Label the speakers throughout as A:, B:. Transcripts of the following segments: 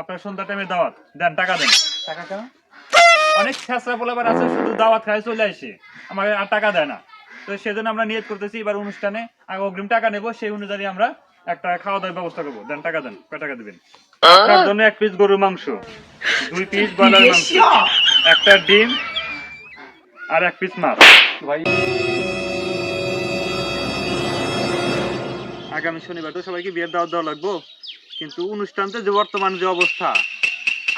A: আপনার সন্ধ্যা টাইমে দাওয়াত। দেন টাকা দেন।
B: টাকা কেন?
A: অনেক ছেঁচড়া পোলাবার আছে শুধু দাওয়াত খায় চলে আসে। আমাকে আর টাকা দেয় না। তো সেজন্য আমরা নিয়ত করতেছি এবার অনুষ্ঠানে আগে অগ্রিম টাকা নেব সেই অনুযায়ী আমরা একটা খাওয়া দাওয়ার ব্যবস্থা করব। দেন টাকা দেন কয় টাকা দিবেন? আপনার জন্য এক পিস গরুর মাংস দুই পিস ব্রয়লার মাংস একটা ডিম আর এক পিস মাছ।
B: ভাই।
A: আগামী শনিবার তো সবাইকে বিয়ের দাওয়াত দেওয়া লাগবো। কিন্তু অনুষ্ঠানতে যে বর্তমান যে অবস্থা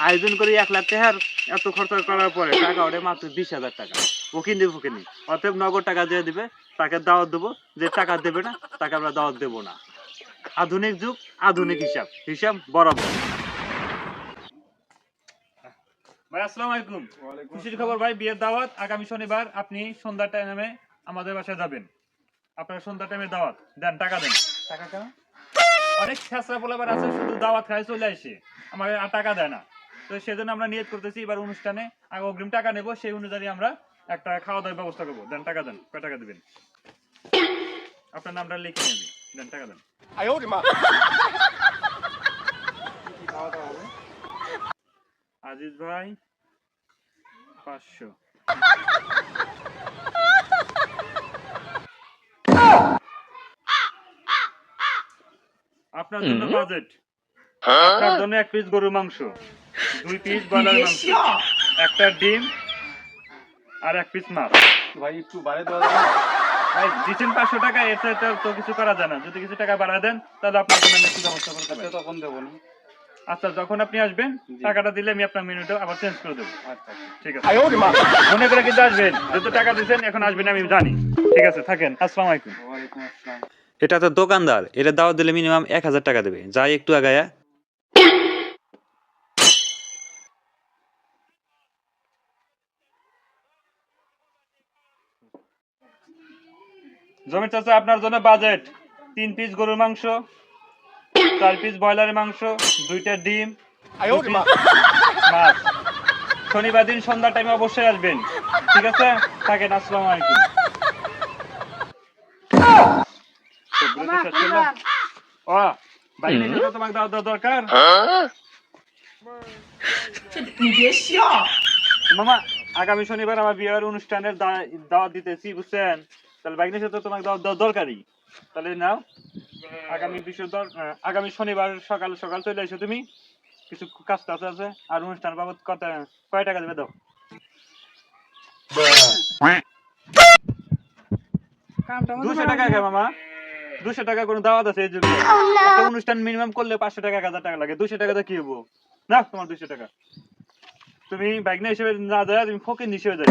A: আয়োজন করে এক লাখ টাকার এত খরচা করার পরে টাকা ওঠে মাত্র বিশ হাজার টাকা। ওকিন দেবো ফকিনি অতএব নগদ টাকা দিয়ে দিবে তাকে দাওয়াত দেবো। যে টাকা দেবে না তাকে আমরা দাওয়াত দেবো না। আধুনিক যুগ আধুনিক হিসাব। হিসাব বরাবর। ভাই আসসালামু আলাইকুম। খুশির খবর ভাই বিয়ের দাওয়াত। আগামী শনিবার আপনি সন্ধ্যা টাইমে আমাদের বাসায় যাবেন। আপনার সন্ধ্যা টাইমে দাওয়াত। দেন টাকা দেন।
B: টাকা কেন?
A: অনেক ছেঁচড়া পোলাবার আছে শুধু দাওয়াত খায় চলে আসে। আমাকে আর টাকা দেয় না। তো সেজন্য আমরা নিয়ত করতেছি এবার অনুষ্ঠানে আগে অগ্রিম টাকা নেব সেই অনুযায়ী আমরা একটা খাওয়া দাওয়ার ব্যবস্থা করব। দেন টাকা দেন কয় টাকা দিবেন? আপনার নামটা লিখে নেবেন দেন টাকা দেন। আজিজ ভাই পাঁচশো। আপনার জন্য বাজেট। আপনার জন্য এক পিস গরুর মাংস দুই পিস ব্রয়লার মাংস একটা ডিম আর এক পিস মাছ।
B: ভাই একটু বাড়ে দেওয়া যাবে
A: ভাই দিচ্ছেন পাঁচশো টাকা এর চাইতে তো কিছু করা যায় না। যদি কিছু টাকা বাড়া দেন তাহলে আপনার জন্য আমি একটু ব্যবস্থা করতে পারি
B: আচ্ছা তখন দেবো না।
A: আচ্ছা যখন আপনি আসবেন টাকাটা দিলে আমি আপনার মেনুটা আবার চেঞ্জ করে দেবো।
B: আচ্ছা আচ্ছা।
A: ঠিক আছে। মনে করে কিন্তু আসবেন যত টাকা দিচ্ছেন এখন আসবেন আমি জানি। ঠিক আছে থাকেন। আসসালামু আলাইকুম।
B: ওয়ালাইকুম আসসালাম।
C: এটা তো দোকানদার এটা দাওয়াত দিলে মিনিমাম এক হাজার টাকা দেবে। যাই একটু আগায়া।
A: জমির চাচা আপনার জন্য বাজেট তিন পিস গরুর মাংস চার পিস ব্রয়লারের মাংস দুইটা ডিম মাছ। শনিবার দিন সন্ধ্যা টাইমে অবশ্যই আসবেন। ঠিক আছে? থাকেন আসসালামু আলাইকুম। তোমাকে দেওয়া দরকার। মামা আগামী শনিবার আমার বিয়ের অনুষ্ঠানের দাওয়াত দিতেছি বুঝছেন? তাহলে বাইকের সাথে তোমাকে দাওয়াত দেওয়া দরকারই। তাহলে নাও। আগামী বিশ্ব আগামী শনিবার সকাল সকাল চলে এসো তুমি। কিছু কাজ টাজ আছে? আর অনুষ্ঠান বাবদ কত কয় টাকা দেবে দাও? দুশো টাকা মামা? দুশো টাকা কোনো দাওয়াত আছে এই জন্য। একটা অনুষ্ঠান মিনিমাম করলে পাঁচশো টাকা এক হাজার টাকা লাগে। দুশো টাকা তো কি হব? না তোমার দুশো টাকা। তুমি বাইক হিসেবে না যায় তুমি ফকির হিসেবে যাই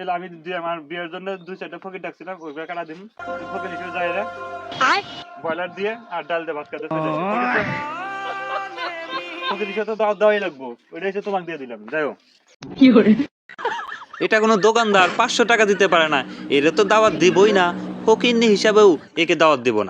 A: এলে আমি আমার বিয়ের জন্য দুই চারটা ফকির ডাকছিলাম ওই কাটা দিন। ফকির হিসেবে যাই রে ব্রয়লার দিয়ে আর ডাল দিয়ে ভাত খাতে চলে আছে? ফকির হিসেবে তো দাওয়াত দেওয়াই লাগবো। ওইটা এসে তোমাকে দিয়ে দিলাম। যাই হোক।
C: এটা কোনো দোকানদার পাঁচশো টাকা দিতে পারে না। এটা তো দাওয়াত দিবই না। ফকিন্নি হিসাবেও একে দাওয়াত দেবো না।